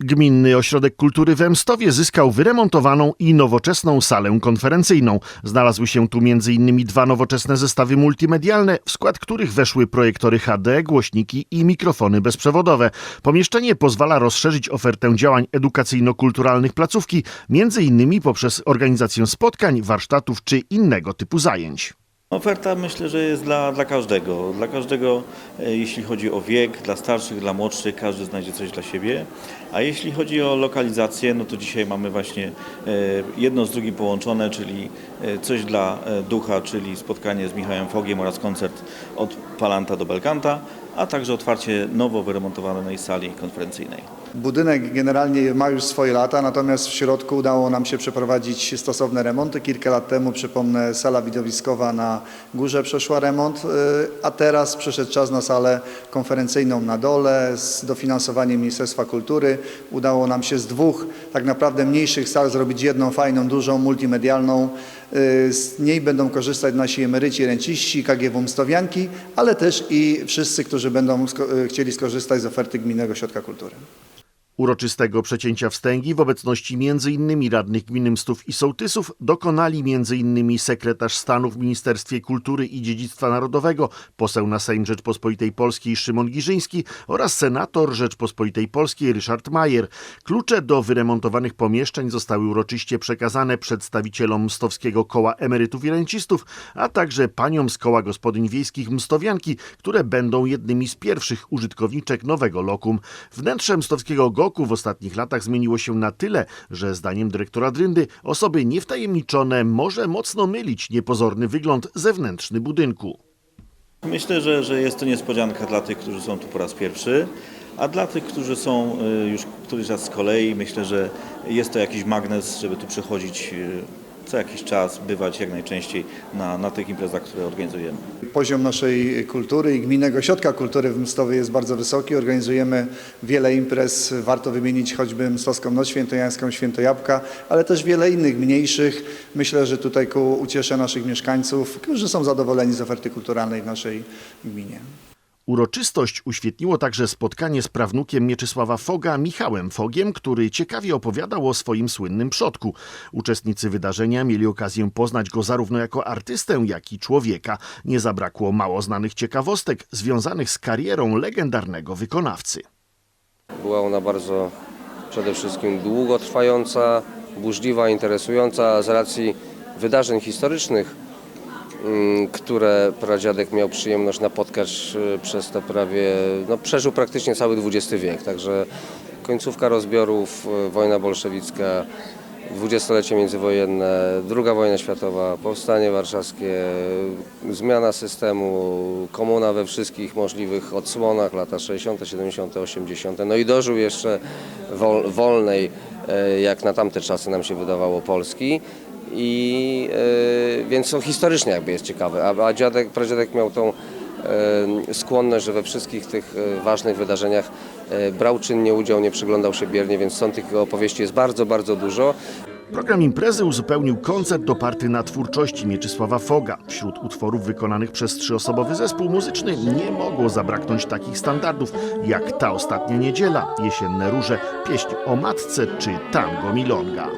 Gminny Ośrodek Kultury w Emstowie zyskał wyremontowaną i nowoczesną salę konferencyjną. Znalazły się tu m.in. dwa nowoczesne zestawy multimedialne, w skład których weszły projektory HD, głośniki i mikrofony bezprzewodowe. Pomieszczenie pozwala rozszerzyć ofertę działań edukacyjno-kulturalnych placówki, m.in. poprzez organizację spotkań, warsztatów czy innego typu zajęć. Oferta myślę, że jest dla, dla każdego. Dla każdego, e, jeśli chodzi o wiek, dla starszych, dla młodszych, każdy znajdzie coś dla siebie. A jeśli chodzi o lokalizację, no to dzisiaj mamy właśnie e, jedno z drugim połączone, czyli e, coś dla ducha, czyli spotkanie z Michałem Fogiem oraz koncert od Palanta do Belkanta, a także otwarcie nowo wyremontowanej sali konferencyjnej. Budynek generalnie ma już swoje lata, natomiast w środku udało nam się przeprowadzić stosowne remonty. Kilka lat temu, przypomnę, sala widowiskowa na górze przeszła remont, y, a teraz przyszedł czas na salę konferencyjną na dole z dofinansowaniem Ministerstwa Kultury. Udało nam się z dwóch tak naprawdę mniejszych sal zrobić jedną fajną, dużą, multimedialną. Y, Z niej będą korzystać nasi emeryci, renciści, KGW Mstowianki, ale też i wszyscy, którzy będą sko- y, chcieli skorzystać z oferty Gminnego Ośrodka Kultury. Uroczystego przecięcia wstęgi w obecności m.in. radnych gminy Mstów i Sołtysów dokonali m.in. sekretarz stanu w Ministerstwie Kultury i Dziedzictwa Narodowego, poseł na Sejm Rzeczpospolitej Polskiej Szymon Giżyński oraz senator Rzeczpospolitej Polskiej Ryszard Majer. Klucze do wyremontowanych pomieszczeń zostały uroczyście przekazane przedstawicielom Mstowskiego Koła Emerytów i Rencistów, a także paniom z Koła Gospodyń Wiejskich Mstowianki, które będą jednymi z pierwszych użytkowniczek nowego lokum. Wnętrze Mstowskiego W ostatnich latach zmieniło się na tyle, że zdaniem dyrektora Dryndy osoby niewtajemniczone może mocno mylić niepozorny wygląd zewnętrzny budynku. Myślę, że, że jest to niespodzianka dla tych, którzy są tu po raz pierwszy, a dla tych, którzy są y, już któryś raz z kolei, myślę, że jest to jakiś magnes, żeby tu przychodzić y, co jakiś czas, bywać jak najczęściej na, na tych imprezach, które organizujemy. Poziom naszej kultury i Gminnego Ośrodka Kultury w Mstowie jest bardzo wysoki. Organizujemy wiele imprez. Warto wymienić choćby Mstowską Noc Świętojańską, Święto Jabłka, ale też wiele innych mniejszych. Myślę, że tutaj ku uciesze naszych mieszkańców, którzy są zadowoleni z oferty kulturalnej w naszej gminie. Uroczystość uświetniło także spotkanie z prawnukiem Mieczysława Foga, Michałem Fogiem, który ciekawie opowiadał o swoim słynnym przodku. Uczestnicy wydarzenia mieli okazję poznać go zarówno jako artystę, jak i człowieka. Nie zabrakło mało znanych ciekawostek związanych z karierą legendarnego wykonawcy. Była ona bardzo przede wszystkim długotrwająca, burzliwa, interesująca z racji wydarzeń historycznych, które pradziadek miał przyjemność napotkać y, przez te prawie, no przeżył praktycznie cały XX wiek, także końcówka rozbiorów, y, wojna bolszewicka, dwudziestolecie międzywojenne, druga wojna światowa, powstanie warszawskie, zmiana systemu, komuna we wszystkich możliwych odsłonach, lata 60., 70., 80., no i dożył jeszcze wol, wolnej, e, jak na tamte czasy nam się wydawało, Polski. I e, więc to historycznie jakby jest ciekawe, a, a dziadek, pradziadek miał tą e, skłonność, że we wszystkich tych e, ważnych wydarzeniach brał czynnie udział, nie przyglądał się biernie, więc stąd tych opowieści jest bardzo, bardzo dużo. Program imprezy uzupełnił koncert oparty na twórczości Mieczysława Foga. Wśród utworów wykonanych przez trzyosobowy zespół muzyczny nie mogło zabraknąć takich standardów jak Ta Ostatnia Niedziela, Jesienne Róże, Pieśń o Matce czy Tango Milonga.